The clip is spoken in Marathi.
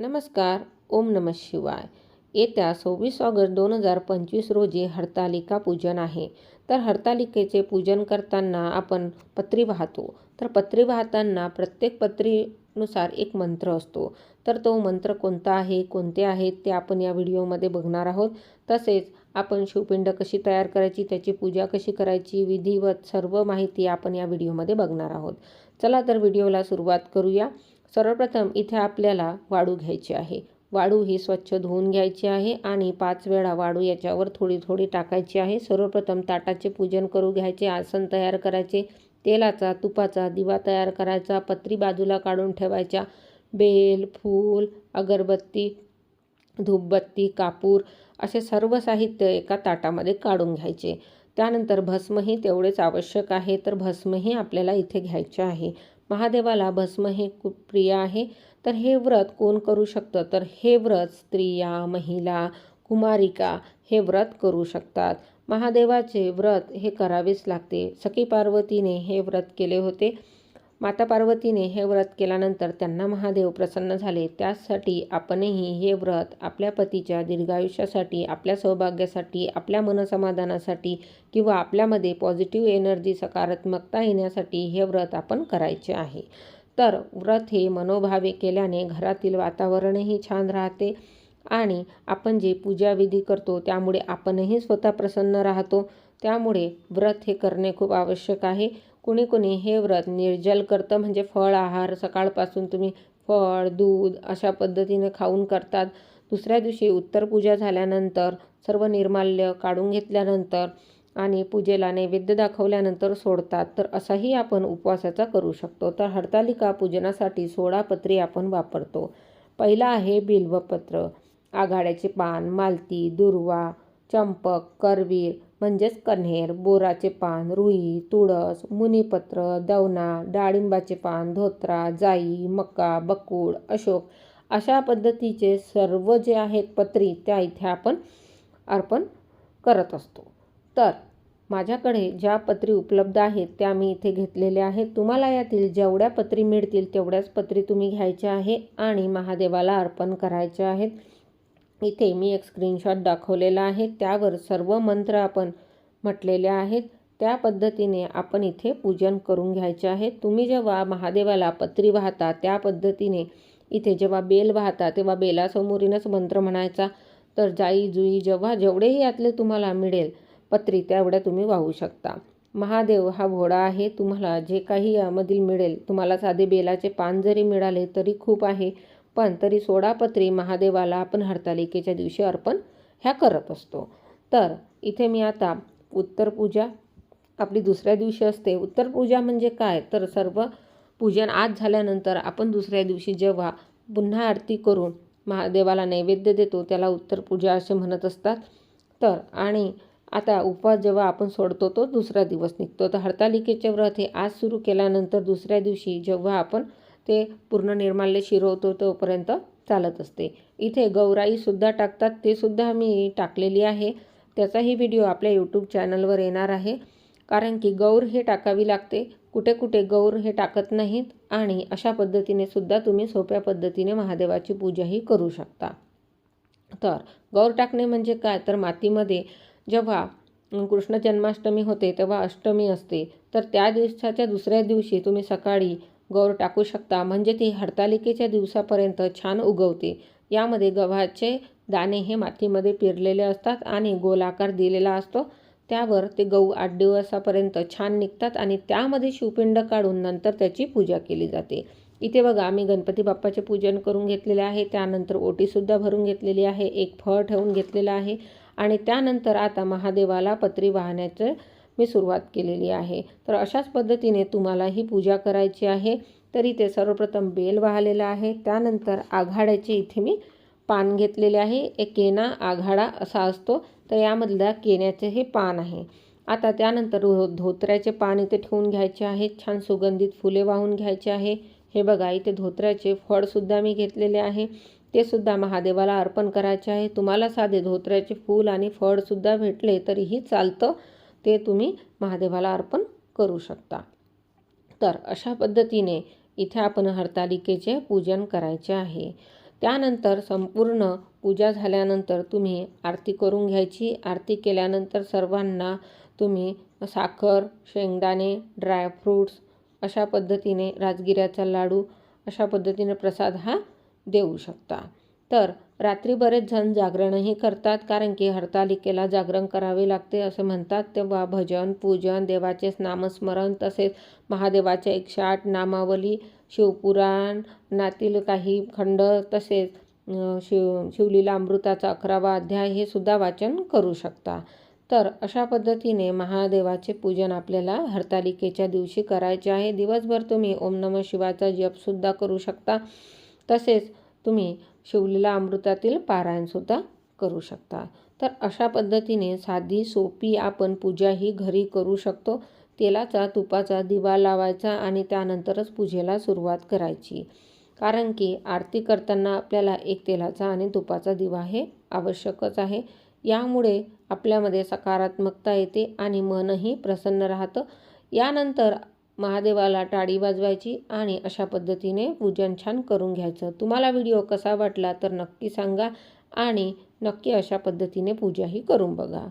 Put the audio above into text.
नमस्कार ओम नम शिवाय. येत्या सव्वीस ऑगस्ट दोन हजार पंचवीस रोजी हरतालिका पूजन आहे. तर हरतालिकेचे पूजन करताना आपण पत्री वाहतो. तर पत्री वाहताना प्रत्येक पत्रीनुसार एक मंत्र असतो. तर तो मंत्र कोणता आहे कोणते आहेत ते आपण या व्हिडिओमध्ये बघणार आहोत. तसेच आपण शिवपिंड कशी तयार करायची त्याची पूजा कशी करायची विधिवत सर्व माहिती आपण या व्हिडिओमध्ये बघणार आहोत. चला तर व्हिडिओला सुरुवात करूया. सर्वप्रथम इथे आपल्याला वाळू घ्यायची आहे. वाळू ही स्वच्छ धुवून घ्यायची आहे आणि पाच वेळा वाळू याच्यावर थोडी थोडी टाकायची आहे. सर्वप्रथम ताटाचे पूजन करू घ्यायचे आसन तयार करायचे तेलाचा तुपाचा दिवा तयार करायचा पत्री बाजूला काढून ठेवायच्या बेल फूल अगरबत्ती धूपबत्ती कापूर असे सर्व साहित्य एका ताटामध्ये काढून घ्यायचे. त्यानंतर भस्मही तेवढेच आवश्यक आहे तर भस्मही आपल्याला इथे घ्यायचे आहे. महादेवाला भस्म हे खूप प्रिय आहे. तर हे व्रत कोण करू शकतं? तर हे व्रत स्त्रिया महिला कुमारिका हे व्रत करू शकतात. महादेवाचे व्रत हे करावेच लागते. सखी पार्वतीने हे व्रत केले होते. माता पार्वतीने हे व्रत केल्यानंतर त्यांना महादेव प्रसन्न झाले. त्यासाठी आपणही हे व्रत आपल्या पतीच्या दीर्घायुष्यासाठी आपल्या सौभाग्यासाठी आपल्या मनसमाधानासाठी किंवा आपल्यामध्ये पॉझिटिव्ह एनर्जी सकारात्मकता येण्यासाठी हे व्रत आपण करायचे आहे. तर व्रत हे मनोभावे केल्याने घरातील वातावरणही छान राहते आणि आपण जे पूजाविधी करतो त्यामुळे आपणही स्वतः प्रसन्न राहतो. त्यामुळे व्रत हे करणे खूप आवश्यक आहे. कुणी कुणी हे व्रत निर्जल करतं म्हणजे फळ आहार सकाळपासून तुम्ही फळ दूध अशा पद्धतीने खाऊन करतात. दुसऱ्या दिवशी उत्तर पूजा झाल्यानंतर सर्व निर्माल्य काढून घेतल्यानंतर आणि पूजेला नैवेद्य दाखवल्यानंतर सोडतात. तर असाही आपण उपवासाचा करू शकतो. तर हरतालिका पूजनासाठी सोळा पत्री आपण वापरतो. पहिला आहे बिल्वपत्र. आघाड्याचे पान मालती दुर्वा चंपक करवीर म्हणजेच कन्हेर बोराचे पान रुई तुळस मुनीपत्र दवना डाळिंबाचे पान धोत्रा जाई मका बकूळ अशोक अशा पद्धतीचे सर्व जे आहेत पत्री त्या इथे आपण अर्पण करत असतो. तर माझ्याकडे ज्या पत्री उपलब्ध आहेत त्या मी इथे घेतलेल्या आहेत. तुम्हाला यातील जेवढ्या पत्री मिळतील तेवढ्याच पत्री तुम्ही घ्यायच्या आहे आणि महादेवाला अर्पण करायचे आहेत. इथे मी एक स्क्रीनशॉट दाखवलेला आहे. त्यावर सर्व मंत्र आपण म्हटलेले आहेत. त्या पद्धतीने आपण इथे पूजन करून घ्यायचे आहे. तुम्ही जेव्हा महादेवाला पत्री वाहता त्या पद्धतीने इथे जेव्हा बेल वाहता तेव्हा बेलासमोरीनच मंत्र म्हणायचा. तर जाई जुई जेव्हा जेवढेही यातले तुम्हाला मिळेल पत्री तेवढ्या तुम्ही वाहू शकता. महादेव हा घोडा आहे. तुम्हाला जे काही यामधील मिळेल तुम्हाला साधे बेलाचे पान जरी मिळाले तरी खूप आहे. पण तरी सोडापत्री महादेवाला आपण हरतालिकेच्या दिवशी अर्पण ह्या करत असतो. तर इथे मी आता उत्तर पूजा आपली दुसऱ्या दिवशी असते. उत्तर पूजा म्हणजे काय? तर सर्व पूजन आज झाल्यानंतर आपण दुसऱ्या दिवशी जेव्हा पुन्हा आरती करून महादेवाला नैवेद्य देतो त्याला उत्तर पूजा असे म्हणत असतात. तर आणि आता उपवास जेव्हा आपण सोडतो तो दुसरा दिवस निघतो. तर हरतालिकेचे व्रत हे आज सुरू केल्यानंतर दुसऱ्या दिवशी जेव्हा आपण ते पूर्ण निर्माल्य शिरवतो तोपर्यंत चालत असते. इथे गौराईसुद्धा टाकतात. ते सुद्धा मी टाकलेली आहे. त्याचाही व्हिडिओ आपल्या यूट्यूब चॅनलवर येणार आहे. कारण की गौर हे टाकावी लागते. कुठे कुठे गौर हे टाकत नाहीत आणि अशा पद्धतीने सुद्धा तुम्ही सोप्या पद्धतीने महादेवाची पूजाही करू शकता. तर गौर टाकणे म्हणजे काय? तर मातीमध्ये जेव्हा कृष्ण जन्माष्टमी होते तेव्हा अष्टमी असते. तर त्या दिवसाच्या दुसऱ्या दिवशी तुम्ही सकाळी गौर टाकू शकता. म्हणजे ती हरतालिकेच्या दिवसापर्यंत छान उगवते. यामध्ये गव्हाचे दाणे हे मातीमध्ये पेरलेले असतात आणि गोलाकार दिलेला असतो. त्यावर ते गहू आठ दिवसापर्यंत छान निघतात आणि त्यामध्ये शिवपिंड काढून नंतर त्याची पूजा केली जाते. इथे बघा आम्ही गणपती बाप्पाचे पूजन करून घेतलेले आहे. त्यानंतर ओटीसुद्धा भरून घेतलेली आहे. एक फळ ठेवून घेतलेलं आहे. आणि त्यानंतर आता महादेवाला पत्री वाहण्याचं मी सुरुवात केलेली आहे. तर अशाच पद्धतीने तुम्हाला ही पूजा करायची आहे. तरी ते सर्वप्रथम बेल वाहलेलं आहे. त्यानंतर आघाड्याचे इथे मी पान घेतलेले आहे. एक केना आघाडा असा असतो. तर यामधल्या केण्याचे हे पान आहे. आता त्यानंतर धोत्र्याचे पान इथे ठेवून घ्यायचे आहे. छान सुगंधित फुले वाहून घ्यायचे आहे. हे बघा इथे धोत्र्याचे फळसुद्धा मी घेतलेले आहे. ते सुद्धा महादेवाला अर्पण करायचे आहे. तुम्हाला साधे धोत्र्याचे फूल आणि फळसुद्धा भेटले तरीही चालतं. ते तुम्ही महादेवाला अर्पण करू शकता. तर अशा पद्धतीने इथे आपण हरतालिकेचे पूजन करायचे आहे. त्यानंतर संपूर्ण पूजा झाल्यानंतर तुम्ही आरती करून घ्यायची. आरती केल्यानंतर सर्वांना तुम्ही साखर शेंगदाणे ड्रायफ्रूट्स अशा पद्धतीने राजगिऱ्याचा लाडू अशा पद्धतीने प्रसाद हा देऊ शकता. तर रात्री बरेच जण जागरणही करतात कारण की हरतालिकेला जागरण करावे लागते असे म्हणतात. तेव्हा भजन पूजन देवाचे नामस्मरण तसेच महादेवाच्या एकशे आठ नामावली शिवपुराणातील काही खंड तसेच शिव शिवलीला अमृताचा अकरावा अध्याय हे सुद्धा वाचन करू शकता. तर अशा पद्धतीने महादेवाचे पूजन आपल्याला हरतालिकेच्या दिवशी करायचे आहे. दिवसभर तुम्ही ओम नम शिवाचा जपसुद्धा करू शकता. तसेच तुम्ही शिवलीला अमृतातील पारायणसुद्धा करू शकता. तर अशा पद्धतीने साधी सोपी आपण पूजा ही घरी करू शकतो. तेलाचा तुपाचा दिवा लावायचा आणि त्यानंतरच पूजेला सुरुवात करायची. कारण की आरती करताना आपल्याला एक तेलाचा आणि तुपाचा दिवा हे आवश्यकच आहे. यामुळे आपल्यामध्ये सकारात्मकता येते आणि मनही प्रसन्न राहतं. यानंतर महादेवाला टाळी वाजवायची आणि अशा पद्धतीने पूजन छान करून घ्यायचं. तुम्हाला व्हिडिओ कसा वाटला तर नक्की सांगा आणि नक्की अशा पद्धतीने पूजाही करून बघा.